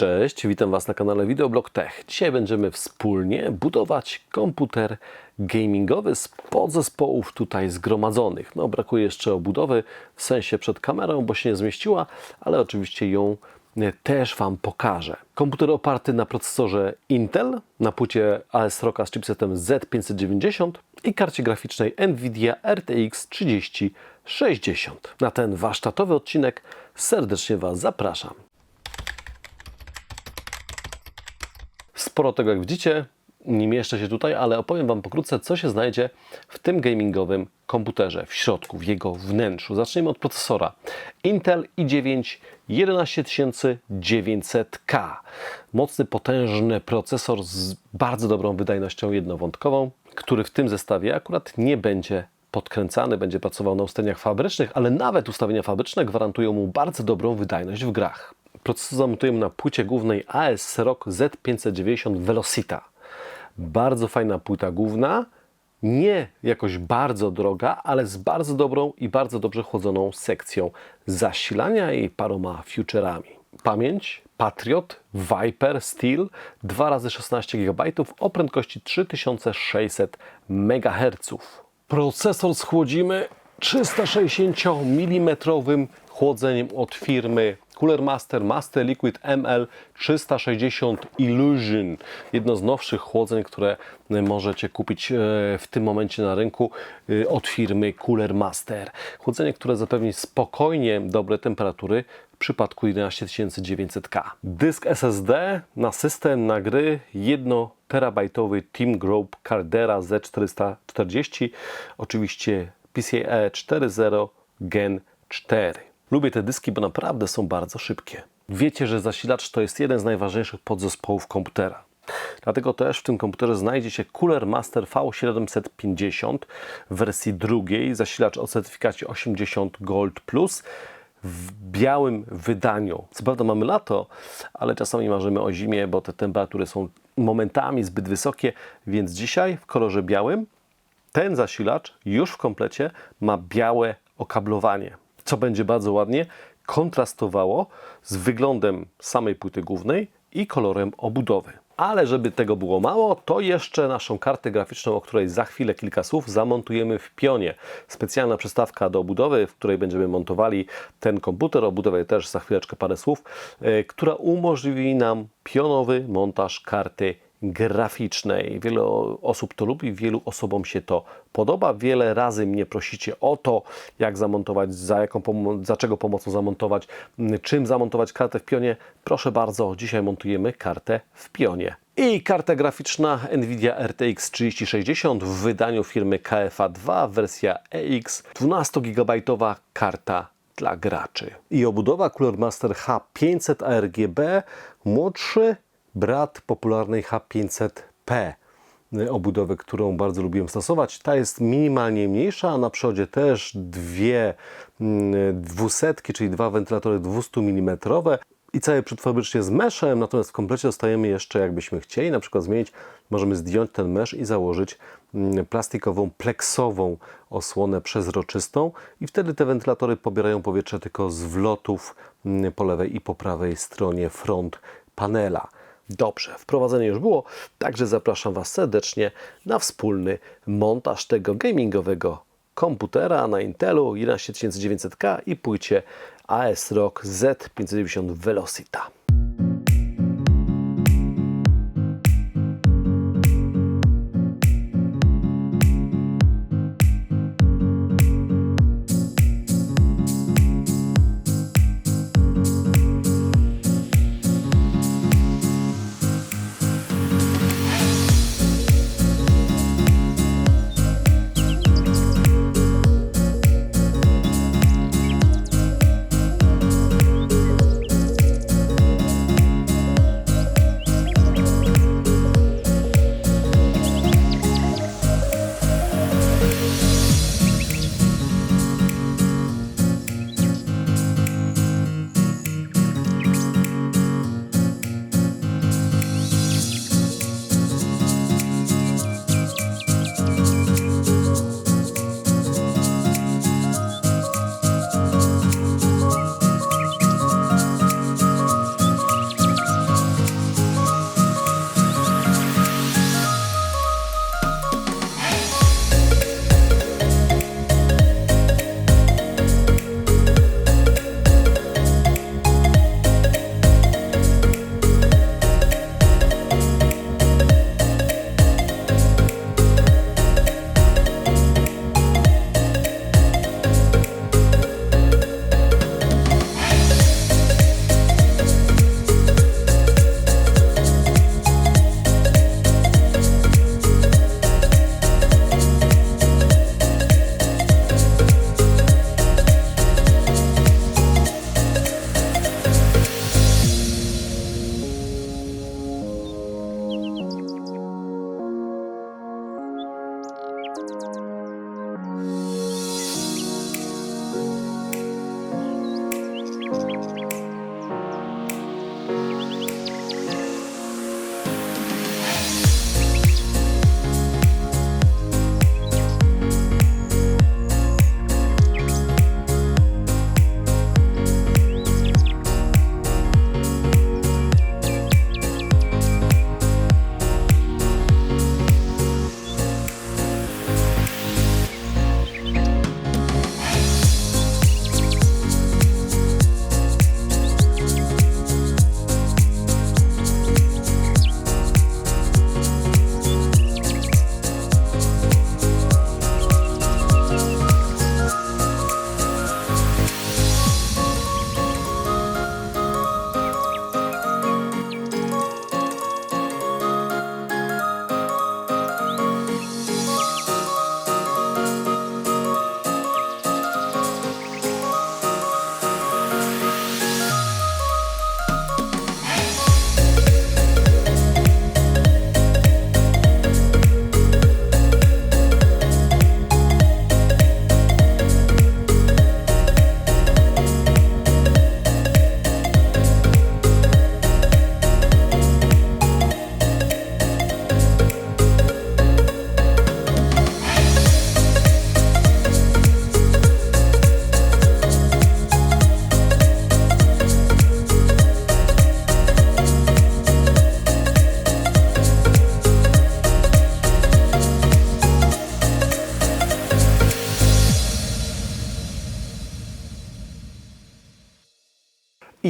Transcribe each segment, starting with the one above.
Cześć, witam Was na kanale Videoblog Tech. Dzisiaj będziemy wspólnie budować komputer gamingowy z podzespołów tutaj zgromadzonych. No, brakuje jeszcze obudowy, w sensie przed kamerą, bo się nie zmieściła, ale oczywiście ją e, też Wam pokażę. Komputer oparty na procesorze Intel, na płycie AS ROCka z chipsetem Z590 i karcie graficznej Nvidia RTX 3060. Na ten warsztatowy odcinek serdecznie Was zapraszam. Sporo tego, jak widzicie, nie mieszczę się tutaj, ale opowiem Wam pokrótce, co się znajdzie w tym gamingowym komputerze, w środku, w jego wnętrzu. Zacznijmy od procesora. Intel i9 11900K. Mocny, potężny procesor z bardzo dobrą wydajnością jednowątkową, który w tym zestawie akurat nie będzie podkręcany, będzie pracował na ustawieniach fabrycznych, ale nawet ustawienia fabryczne gwarantują mu bardzo dobrą wydajność w grach. Procesor zamontujemy na płycie głównej AS ROG Z590 Velocita. Bardzo fajna płyta główna, nie jakoś bardzo droga, ale z bardzo dobrą i bardzo dobrze chłodzoną sekcją zasilania i paroma futurami. Pamięć Patriot Viper Steel 2x16 GB o prędkości 3600 MHz. Procesor schłodzimy 360 mm chłodzeniem od firmy Cooler Master Master Liquid ML 360 Illusion. Jedno z nowszych chłodzeń, które możecie kupić e, w tym momencie na rynku e, od firmy Cooler Master. Chłodzenie, które zapewni spokojnie dobre temperatury w przypadku 11900K. Dysk SSD na system, na gry 1 terabajtowy Team Group Cardera Z440. Oczywiście PCIe 4.0 Gen 4. Lubię te dyski, bo naprawdę są bardzo szybkie. Wiecie, że zasilacz to jest jeden z najważniejszych podzespołów komputera. Dlatego też w tym komputerze znajdzie się Cooler Master V750 w wersji drugiej, zasilacz o certyfikacie 80 Gold Plus w białym wydaniu. Co prawda mamy lato, ale czasami marzymy o zimie, bo te temperatury są momentami zbyt wysokie, więc dzisiaj w kolorze białym ten zasilacz już w komplecie ma białe okablowanie co będzie bardzo ładnie kontrastowało z wyglądem samej płyty głównej i kolorem obudowy. Ale żeby tego było mało, to jeszcze naszą kartę graficzną, o której za chwilę kilka słów, zamontujemy w pionie. Specjalna przystawka do obudowy, w której będziemy montowali ten komputer, o budowie też za chwileczkę parę słów, yy, która umożliwi nam pionowy montaż karty. Wiele osób to lubi, wielu osobom się to podoba. Wiele razy mnie prosicie o to, jak zamontować, za, jaką za czego pomocą zamontować, czym zamontować kartę w pionie. Proszę bardzo, dzisiaj montujemy kartę w pionie. I karta graficzna Nvidia RTX 3060 w wydaniu firmy KFA2, wersja EX, 12 GB karta dla graczy. I obudowa Cooler Master H500 ARGB, młodszy brat popularnej H500P obudowy, którą bardzo lubiłem stosować. Ta jest minimalnie mniejsza, a na przodzie też dwie mm, dwusetki, czyli dwa wentylatory 200 mm i cały przód fabrycznie z meszem, natomiast w komplecie dostajemy jeszcze, jakbyśmy chcieli na przykład zmienić, możemy zdjąć ten mesz i założyć mm, plastikową, pleksową osłonę przezroczystą i wtedy te wentylatory pobierają powietrze tylko z wlotów mm, po lewej i po prawej stronie front panela. Dobrze, wprowadzenie już było, także zapraszam Was serdecznie na wspólny montaż tego gamingowego komputera na Intelu 11900K i płycie AS-ROG Z590 Velocita.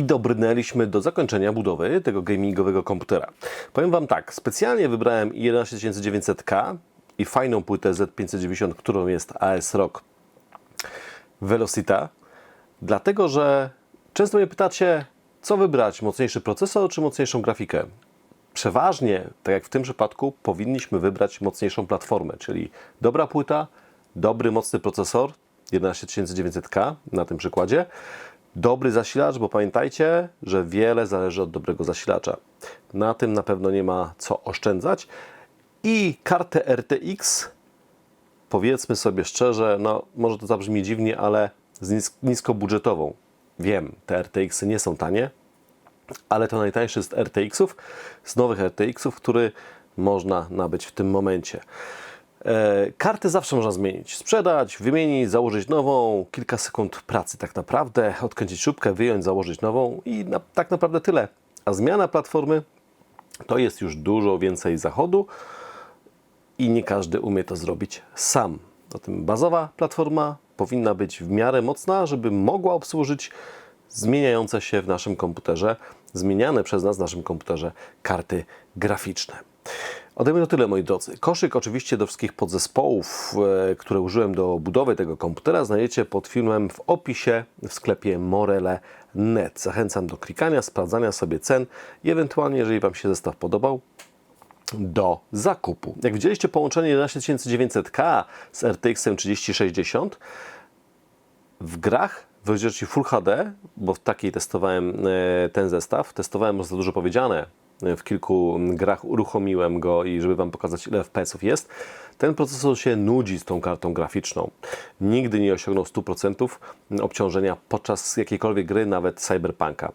Dobrnęliśmy do zakończenia budowy tego gamingowego komputera. Powiem Wam tak, specjalnie wybrałem 11900K i fajną płytę Z590, którą jest AS ROG Velocita, dlatego że często mnie pytacie, co wybrać, mocniejszy procesor czy mocniejszą grafikę? Przeważnie, tak jak w tym przypadku, powinniśmy wybrać mocniejszą platformę, czyli dobra płyta, dobry, mocny procesor, 11900K na tym przykładzie, dobry zasilacz, bo pamiętajcie, że wiele zależy od dobrego zasilacza. Na tym na pewno nie ma co oszczędzać. I kartę RTX powiedzmy sobie szczerze, no może to zabrzmi dziwnie, ale z nis- niskobudżetową. Wiem, te RTX-y nie są tanie, ale to najtańszy z RTX-ów, z nowych RTX-ów, który można nabyć w tym momencie. E, karty zawsze można zmienić, sprzedać, wymienić, założyć nową, kilka sekund pracy tak naprawdę, odkręcić szybkę, wyjąć, założyć nową i na, tak naprawdę tyle. A zmiana platformy to jest już dużo więcej zachodu, i nie każdy umie to zrobić sam. Zatem bazowa platforma powinna być w miarę mocna, żeby mogła obsłużyć zmieniające się w naszym komputerze, zmieniane przez nas w naszym komputerze karty graficzne. Ode mnie to tyle, moi drodzy. Koszyk oczywiście do wszystkich podzespołów, e, które użyłem do budowy tego komputera, znajdziecie pod filmem w opisie w sklepie morele.net. Zachęcam do klikania, sprawdzania sobie cen i ewentualnie, jeżeli Wam się zestaw podobał, do zakupu. Jak widzieliście połączenie 11900K z RTX 3060 w grach w rozdzielczości Full HD, bo w takiej testowałem e, ten zestaw, testowałem, za dużo powiedziane, w kilku grach uruchomiłem go i żeby Wam pokazać ile FPS-ów jest, ten procesor się nudzi z tą kartą graficzną. Nigdy nie osiągnął 100% obciążenia podczas jakiejkolwiek gry, nawet Cyberpunka.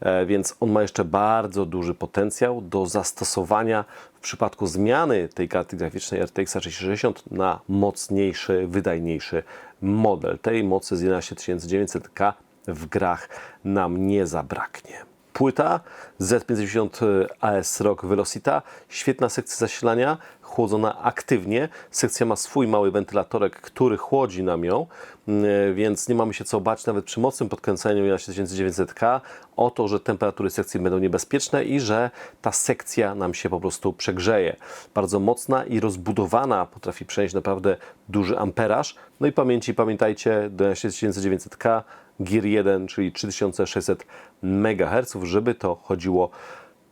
E, Więc on ma jeszcze bardzo duży potencjał do zastosowania w przypadku zmiany tej karty graficznej RTX 3060 na mocniejszy, wydajniejszy model. Tej mocy z 11900K w grach nam nie zabraknie. Płyta Z50 AS ROG Velocita, świetna sekcja zasilania, chłodzona aktywnie. Sekcja ma swój mały wentylatorek, który chłodzi nam ją, mm, więc nie mamy się co bać nawet przy mocnym podkręceniu 11900K o to, że temperatury sekcji będą niebezpieczne i że ta sekcja nam się po prostu przegrzeje. Bardzo mocna i rozbudowana, potrafi przenieść naprawdę duży amperaż. No i pamięci, pamiętajcie, do 11900K Gear 1, czyli 3600 MHz, żeby to chodziło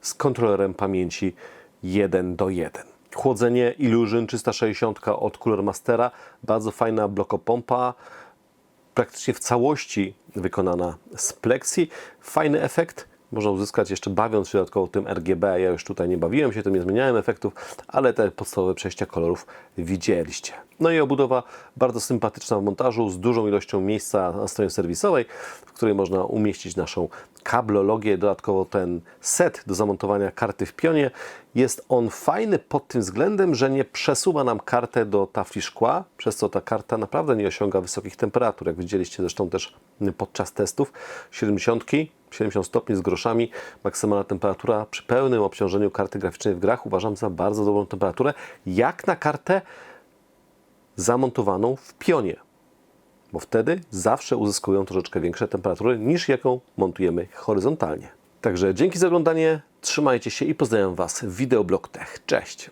z kontrolerem pamięci 1 do 1. Chłodzenie Illusion 360 od Cooler Mastera, bardzo fajna blokopompa, praktycznie w całości wykonana z plexi. Fajny efekt. Można uzyskać jeszcze bawiąc się dodatkowo tym RGB. Ja już tutaj nie bawiłem się tym, nie zmieniałem efektów, ale te podstawowe przejścia kolorów widzieliście. No i obudowa bardzo sympatyczna w montażu, z dużą ilością miejsca na stronie serwisowej, w której można umieścić naszą kablologię. Dodatkowo ten set do zamontowania karty w pionie. Jest on fajny pod tym względem, że nie przesuwa nam kartę do tafli szkła, przez co ta karta naprawdę nie osiąga wysokich temperatur. Jak widzieliście zresztą też podczas testów 70, 70 stopni z groszami, maksymalna temperatura przy pełnym obciążeniu karty graficznej w grach uważam za bardzo dobrą temperaturę, jak na kartę zamontowaną w pionie, bo wtedy zawsze uzyskują troszeczkę większe temperatury niż jaką montujemy horyzontalnie. Także dzięki za oglądanie, trzymajcie się i pozdrawiam Was w Wideoblog Tech. Cześć!